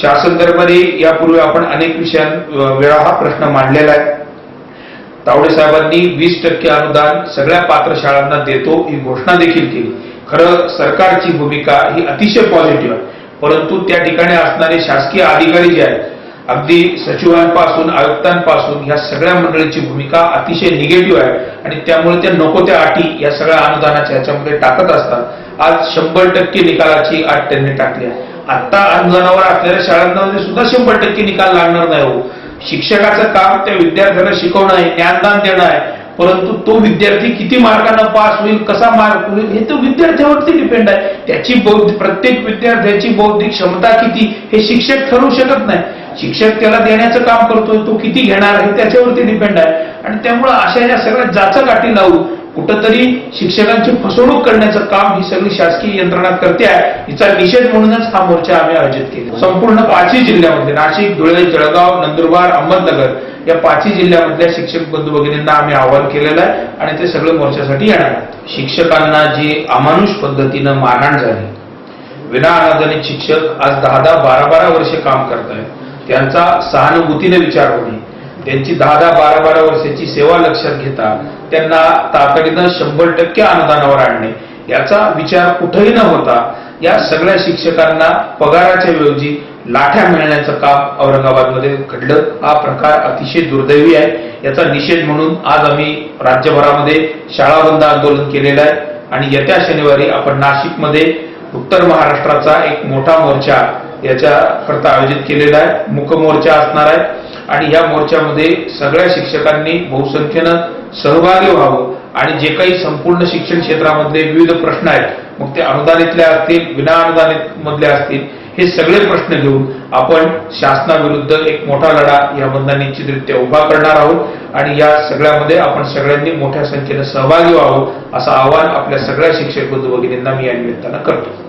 शासन दरबारी यापूर्वी आपण अनेक विषयां वेळा हा प्रश्न मांडलेला आहे. तावडे साहेबांनी वीस टक्के अनुदान सगळ्या पात्र शाळांना देतो ही घोषणा देखील केली. खरं सरकारची भूमिका ही अतिशय पॉझिटिव्ह आहे. परंतु त्या ठिकाणी असणारे शासकीय अधिकारी जे आहेत अगदी सचिवांपासून आयुक्तांपासून ह्या सगळ्या मंडळीची भूमिका अतिशय निगेटिव्ह आहे आणि त्यामुळे त्या नको त्या अटी या सगळ्या अनुदानाच्या ह्याच्यामध्ये टाकत असतात. आज शंभर टक्के निकालाची अट त्यांनी टाकली आहे. आता अनुदानावर असलेल्या शाळांमध्ये सुद्धा शंभर टक्के निकाल लागणार नाही हो. शिक्षकाचं काम त्या विद्यार्थ्यांना शिकवणं आहे ज्ञानदान देणं आहे. परंतु तो विद्यार्थी किती मार्कानं पास होईल कसा मार्क होईल हे तो विद्यार्थ्यावरती डिपेंड आहे. त्याची बौद्ध प्रत्येक विद्यार्थ्याची बौद्धिक क्षमता किती हे शिक्षक ठरवू शकत नाही. शिक्षक त्याला देण्याचं काम करतोय तो किती घेणार हे त्याच्यावरती डिपेंड आहे. आणि त्यामुळे अशा या सगळ्या जाचकाठी लावू कुठंतरी शिक्षकांची फसवणूक करण्याचं काम ही सगळी शासकीय यंत्रणा करते आहे. हिचा निषेध म्हणूनच हा मोर्चा आम्ही आयोजित केला. संपूर्ण पाचही जिल्ह्यामध्ये नाशिक धुळे जळगाव नंदुरबार अहमदनगर या पाचही जिल्ह्यामधल्या शिक्षक बंधू भगिनींना आम्ही आवाहन केलेलं आहे आणि ते सगळं मोर्चासाठी येणार आहेत. शिक्षकांना जी अमानुष पद्धतीनं मारहाण झाली विना अनुदानित शिक्षक आज दहा दहा बारा बारा वर्षे काम करत आहेत त्यांचा सहानुभूतीने विचार होणे त्यांची दहा दहा बारा बारा वर्षाची सेवा लक्षात घेता त्यांना तातडीनं शंभर टक्के अनुदानावर आणणे. याचा विचार कुठेही न होता या सगळ्या शिक्षकांना पगाराच्या ऐवजी लाठ्या मिळण्याचं काम औरंगाबादमध्ये घडलं. हा प्रकार अतिशय दुर्दैवी आहे. याचा निषेध म्हणून आज आम्ही राज्यभरामध्ये शाळा बंद आंदोलन केलेलं आहे. आणि येत्या शनिवारी आपण नाशिकमध्ये उत्तर महाराष्ट्राचा एक मोठा मोर्चा याच्याकरता आयोजित केलेला आहे. मुख मोर्चा असणार आहे. आणि या मोर्चामध्ये सगळ्या शिक्षकांनी बहुसंख्येनं सहभागी व्हावं. आणि जे काही संपूर्ण शिक्षण क्षेत्रामधले विविध प्रश्न आहेत मग ते अनुदानितल्या असतील विना अनुदानित मधल्या असतील हे सगळे प्रश्न घेऊन आपण शासनाविरुद्ध एक मोठा लढा यामधला निश्चितरित्या उभा करणार आहोत. आणि या सगळ्यामध्ये आपण सगळ्यांनी मोठ्या संख्येनं सहभागी व्हावं असं आवाहन आपल्या सगळ्या शिक्षक बंधू भगिनींना मी या निमित्तानं करतो.